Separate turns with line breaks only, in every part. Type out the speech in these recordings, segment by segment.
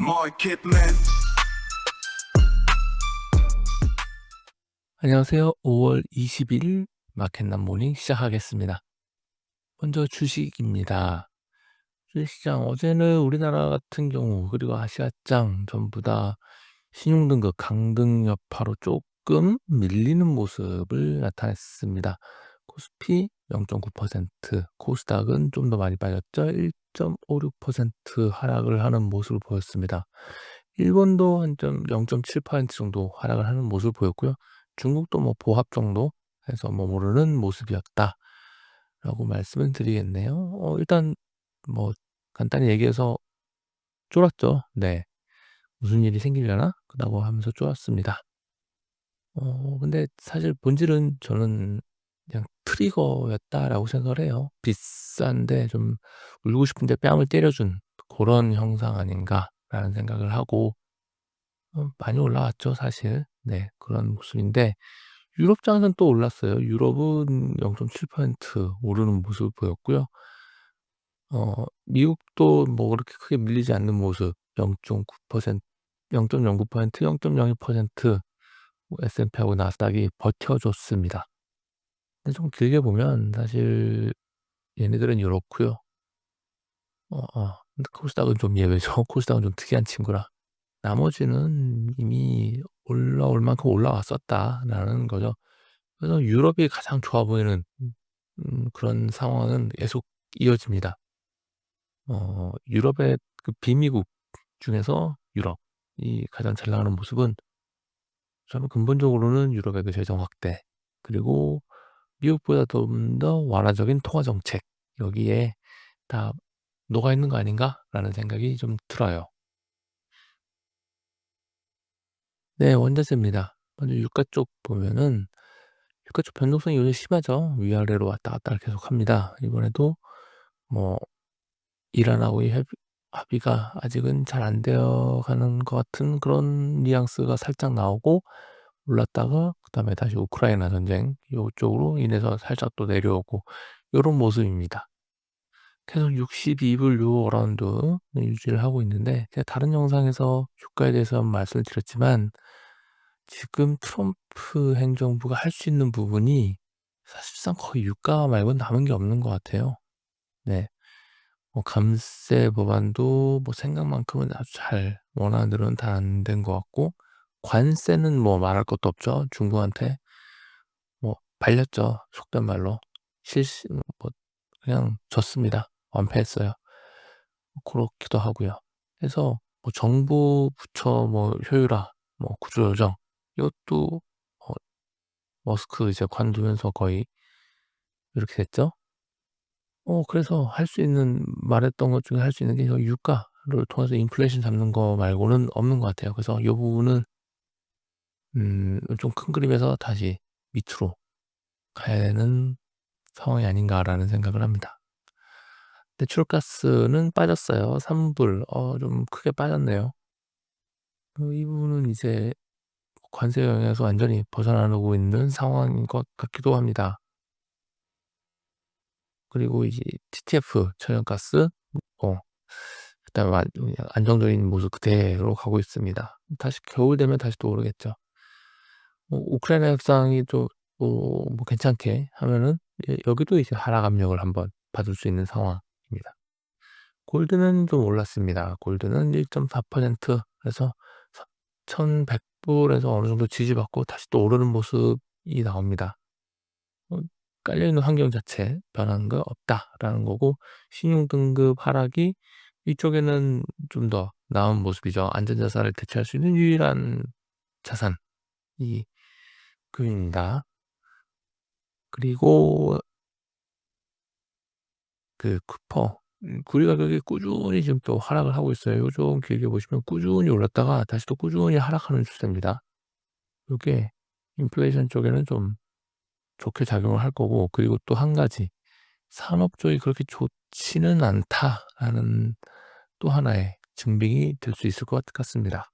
Marketman.
안녕하세요. 5월 20일 마켓남 모닝 시작하겠습니다. 먼저 주식입니다. 주식시장 어제는 우리나라 같은 경우 그리고 아시아장 전부 다 신용등급 강등 여파로 조금 밀리는 모습을 나타냈습니다. 코스피 0.9%, 코스닥은 좀 더 많이 빠졌죠. 1.56% 하락을 하는 모습을 보였습니다. 일본도 한0.7% 정도 하락을 하는 모습을 보였고요. 중국도 뭐 보합 정도 해서 뭐 모르는 모습이었다. 라고 말씀을 드리겠네요. 어, 일단 뭐 간단히 얘기해서 쫄았죠. 네. 무슨 일이 생기려나? 라고 하면서 쫄았습니다. 어, 근데 사실 본질은 저는 트리거였다라고 생각을 해요. 비싼데 좀 울고 싶은데 뺨을 때려준 그런 형상 아닌가라는 생각을 하고 어, 많이 올라왔죠, 사실. 네, 그런 모습인데 유럽 장은 또 올랐어요. 유럽은 0.7% 오르는 모습을 보였고요. 어, 미국도 뭐 그렇게 크게 밀리지 않는 모습 0.9%, 0.09%, 0.02% S&P하고 나스닥이 버텨 줬습니다. 근데 좀 길게 보면 사실 얘네들은 이렇고요. 어, 어. 근데 코스닥은 좀 예외죠. 코스닥은 좀 특이한 친구라. 나머지는 이미 올라올 만큼 올라왔었다라는 거죠. 그래서 유럽이 가장 좋아 보이는 음, 그런 상황은 계속 이어집니다. 어, 유럽의 그 비미국 중에서 유럽이 가장 잘 나가는 모습은 저는 근본적으로는 유럽의 그 재정 확대 그리고 미국보다 좀 더 완화적인 통화 정책 여기에 다 녹아 있는 거 아닌가라는 생각이 좀 들어요. 네, 원자재입니다. 먼저 유가 쪽 보면은 유가 쪽 변동성이 요즘 심하죠. 위아래로 왔다 갔다 계속 합니다. 이번에도 뭐 이란하고의 협, 합의가 아직은 잘 안 되어 가는 것 같은 그런 뉘앙스가 살짝 나오고 올랐다가 그다음에 다시 우크라이나 전쟁 요쪽으로 인해서 살짝 또 내려오고 요런 모습입니다. 계속 62불 요 어라운드 유지를 하고 있는데 제가 다른 영상에서 유가에 대해서 말씀을 드렸지만 지금 트럼프 행정부가 할 수 있는 부분이 사실상 거의 유가 말고는 남은 게 없는 것 같아요. 네. 뭐 감세 법안도 뭐 생각만큼은 아주 잘 원하는 대로는 다 안 된 것 같고 관세는 뭐 말할 것도 없죠. 중국한테 뭐 발렸죠. 속된 말로 실시 뭐 그냥 졌습니다. 완패했어요. 그렇기도 하고요. 그래서 뭐 정부 부처 뭐 효율화, 뭐 구조조정 이것도 어, 머스크 이제 관두면서 거의 이렇게 됐죠. 어 그래서 할 수 있는 말했던 것 중에 할 수 있는 게 유가를 통해서 인플레이션 잡는 거 말고는 없는 것 같아요. 그래서 이 부분은 음 좀 큰 그림에서 다시 밑으로 가야 되는 상황이 아닌가라는 생각을 합니다. 내추럴가스는 빠졌어요. 3 불. 어 좀 크게 빠졌네요. 어, 이 부분은 이제 관세 영향에서 완전히 벗어나고 있는 상황인 것 같기도 합니다. 그리고 이제 TTF 천연가스 어 그다음에 안정적인 모습 그대로 가고 있습니다. 다시 겨울 되면 다시 또 오르겠죠. 뭐 우크라이나 협상이 또 뭐 뭐 괜찮게 하면은 여기도 이제 하락 압력을 한번 받을 수 있는 상황입니다. 골드는 좀 올랐습니다. 골드는 1.4% 그래서 1,100 불에서 어느 정도 지지받고 다시 또 오르는 모습이 나옵니다. 어 깔려있는 환경 자체 변한 거 없다라는 거고 신용등급 하락이 이쪽에는 좀 더 나은 모습이죠. 안전자산을 대체할 수 있는 유일한 자산이 금입니다. 그리고 그 쿠퍼 음 구리 가격이 꾸준히 지금 또 하락을 하고 있어요. 요즘 길게 보시면 꾸준히 올랐다가 다시 또 꾸준히 하락하는 추세입니다. 요게 인플레이션 쪽에는 좀 좋게 작용을 할 거고 그리고 또한 가지 산업 쪽이 그렇게 좋지는 않다라는 또 하나의 증빙이 될 수 있을 것 같습니다.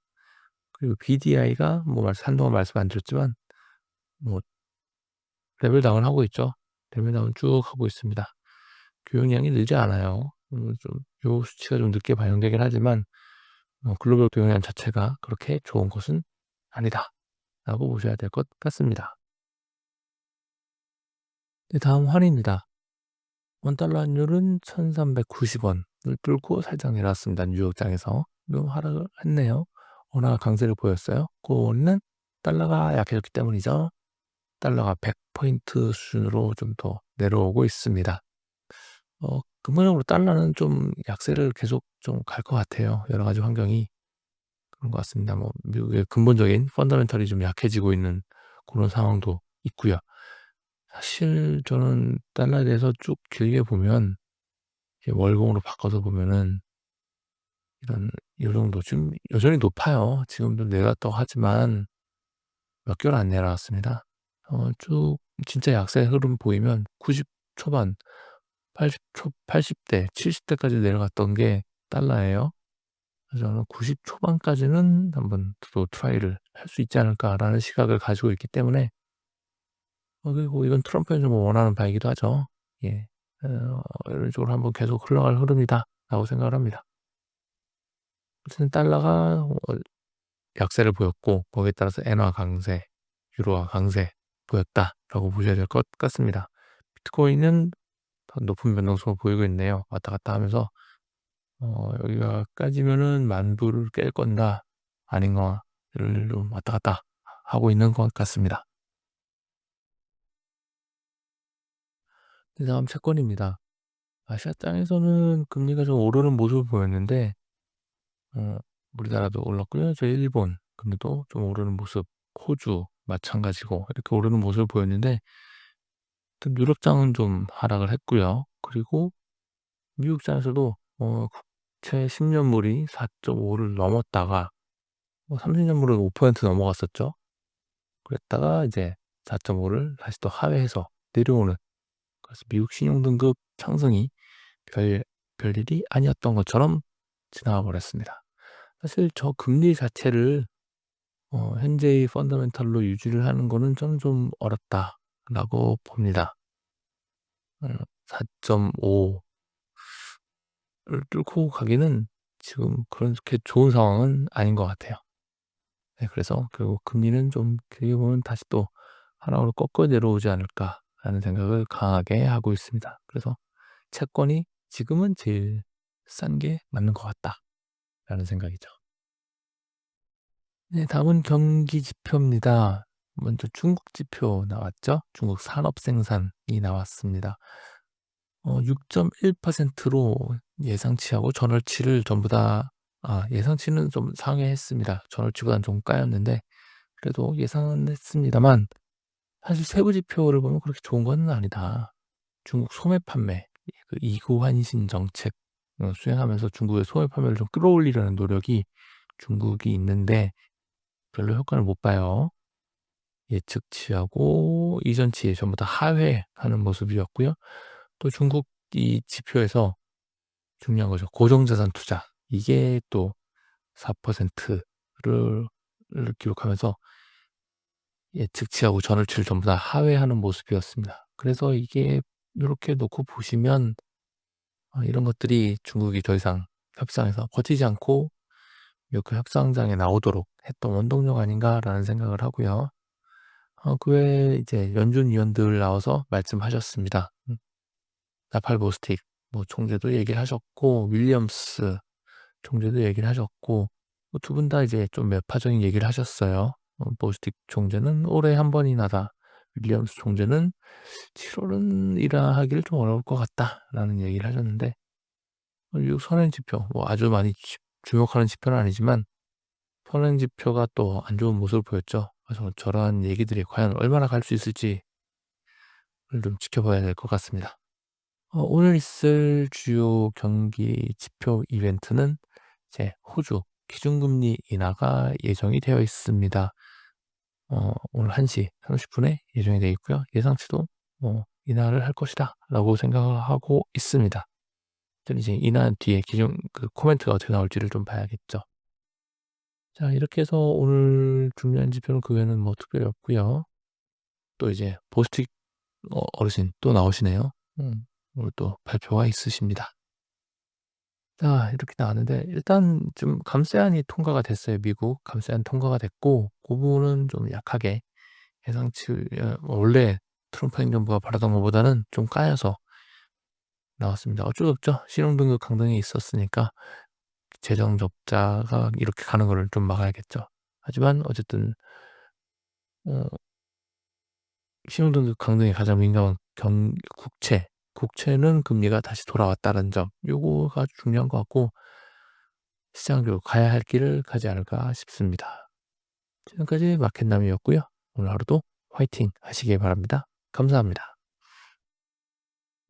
그리고 BDI가 뭐 한동안 말씀 안 드렸지만 뭐 레벨 다운 하고 있죠. 레벨 다운 쭉 하고 있습니다. 교역량이 늘지 않아요. 음 좀요 수치가 좀 늦게 반영되긴 하지만 뭐 글로벌 동향 자체가 그렇게 좋은 것은 아니다.'라고 보셔야 될 것 같습니다. 네 다음 환입니다. 원 달러 환율은 1,390 원을 뚫고 살짝 내려왔습니다. 뉴욕장에서. 좀 하락을 했네요. 원화가 강세를 보였어요. 그 원인은 달러가 약해졌기 때문이죠. 달러가 100 포인트 수준으로 좀 더 내려오고 있습니다. 어 근본적으로 달러는 좀 약세를 계속 좀 갈 것 같아요. 여러 가지 환경이 그런 것 같습니다. 뭐 미국의 근본적인 펀더멘털이 좀 약해지고 있는 고런 상황도 있고요. 사실 저는 달러에 대해서 쭉 길게 보면 월봉으로 바꿔서 보면은 이런 요 정도 지금 여전히 높아요. 지금도 내려왔다고 하지만 몇 개월 안 내려왔습니다. 어 쭉 진짜 약세 흐름 보이면 90 초반 80 초 80 대 70 대까지 내려갔던 게 달러예요. 그래서 저는 90 초반까지는 한번 또 트라이를 할 수 있지 않을까라는 시각을 가지고 있기 때문에 어 그리고 이건 트럼프가 좀 원하는 바이기도 하죠. 예. 어 이런 식으로 한번 계속 흘러갈 흐름이다라고 생각을 합니다. 어쨌든 달러가 어 약세를 보였고 거기에 따라서 엔화 강세, 유로화 강세 보였다라고 보셔야 될 것 같습니다. 비트코인은 더 높은 변동성을 보이고 있네요. 왔다 갔다 하면서 어 여기가 까지면은 10,000 불을 깰 건가 아닌가를 좀 왔다 갔다 하고 있는 것 같습니다. 네 다음 채권입니다. 아시아장에서는 금리가 좀 오르는 모습을 보였는데 어 우리나라도 올랐고요. 저 일본 금리도 좀 오르는 모습, 호주 마찬가지고 이렇게 오르는 모습을 보였는데 또 유럽장은 좀 하락을 했고요. 그리고 미국장에서도 어 국채 10 년물이 4.5를 넘었다가 뭐 30 년물은 5% 넘어갔었죠. 그랬다가 이제 4.5를 다시 또 하회해서 내려오는 그래서 미국 신용등급 상승이 별 별일이 아니었던 것처럼 지나가 버렸습니다. 사실 저 금리 자체를 어 현재의 펀더멘털로 유지를 하는 거는 저는 좀 어렵다라고 봅니다. 어 4.5 를 뚫고 가기는 지금 그렇게 좋은 상황은 아닌 것 같아요. 네 그래서 결국 금리는 좀 길게 보면 다시 또 하락으로 꺾어 내려오지 않을까라는 생각을 강하게 하고 있습니다. 그래서 '채권이 지금은 제일 싼 게 맞는 것 같다.'라는 생각이죠. 네 다음은 경기 지표입니다. 먼저 중국 지표 나왔죠. 중국 산업 생산이 나왔습니다. 어 6.1%로 예상치하고 전월치를 전부 다 아 예상치는 좀 상회했습니다. 전월치보다는 좀 까였는데 그래도 예상은 했습니다만 사실 세부 지표를 보면 그렇게 좋은 거는 아니다. 중국 소매 판매 그 이구 환신 정책 어 수행하면서 중국의 소매 판매를 좀 끌어올리려는 노력이 중국이 있는데 별로 효과를 못 봐요. 예측치하고 이전치에 전부 다 하회하는 모습이었고요. 또 중국 이 지표에서 중요한 거죠. 고정자산 투자 이게 또 4%를 를 기록하면서 예측치하고 전월치를 전부 다 하회하는 모습이었습니다. 그래서 이게 요렇게 놓고 보시면 어 이런 것들이 중국이 더 이상 협상에서 버티지 않고 그 협상장에 나오도록 했던 원동력 아닌가라는 생각을 하고요. 어 그 외에 이제 연준 위원들 나와서 말씀하셨습니다. 음. 나팔 보스틱 뭐 총재도 얘기를 하셨고 윌리엄스 총재도 얘기를 하셨고 뭐두분다 이제 좀 매파적인 얘기를 하셨어요. 어 보스틱 총재는 올해 한 번이나다. 윌리엄스 총재는 "7 월은 일하기를 좀 어려울 것 같다."라는 얘기를 하셨는데 어 미국 선행 지표 뭐 아주 많이 주 주목하는 지표는 아니지만 선행 지표가 또 안 좋은 모습을 보였죠. 그래서 저러한 얘기들이 과연 얼마나 갈 수 있을지를 좀 지켜봐야 될 것 같습니다. 어 오늘 있을 주요 경기 지표 이벤트는 이제 호주 기준금리 인하가 예정이 되어 있습니다. 어 오늘 1시 30 분에 예정이 되어 있고요. 예상치도 뭐 '인하를 할 것이다.'라고 생각을 하고 있습니다. 좀 이제 인하 뒤에 기준 그 코멘트가 어떻게 나올지를 좀 봐야겠죠. 자 이렇게 해서 오늘 중요한 지표는 그 외에는 뭐 특별히 없고요. 또 이제 보스틱 어 어르신 또 나오시네요. 음 오늘 또 발표가 있으십니다. 자 이렇게 나왔는데 일단 좀 감세안이 통과가 됐어요. 미국 감세안 통과가 됐고 고 부분은 좀 약하게 예상치 어 원래 트럼프 행정부가 바라던 것보다는 좀 까여서 나왔습니다. 어쩔 수 없죠. 신용등급 강등이 있었으니까 재정 적자가 이렇게 가는 거를 좀 막아야겠죠. 하지만 어쨌든 어 신용등급 강등에 가장 민감한 경 국채, 국채는 금리가 다시 돌아왔다는 점 요거가 중요한 것 같고 시장도 가야 할 길을 가지 않을까 싶습니다. 지금까지 마켓남이었고요. 오늘 하루도 화이팅 하시길 바랍니다. 감사합니다.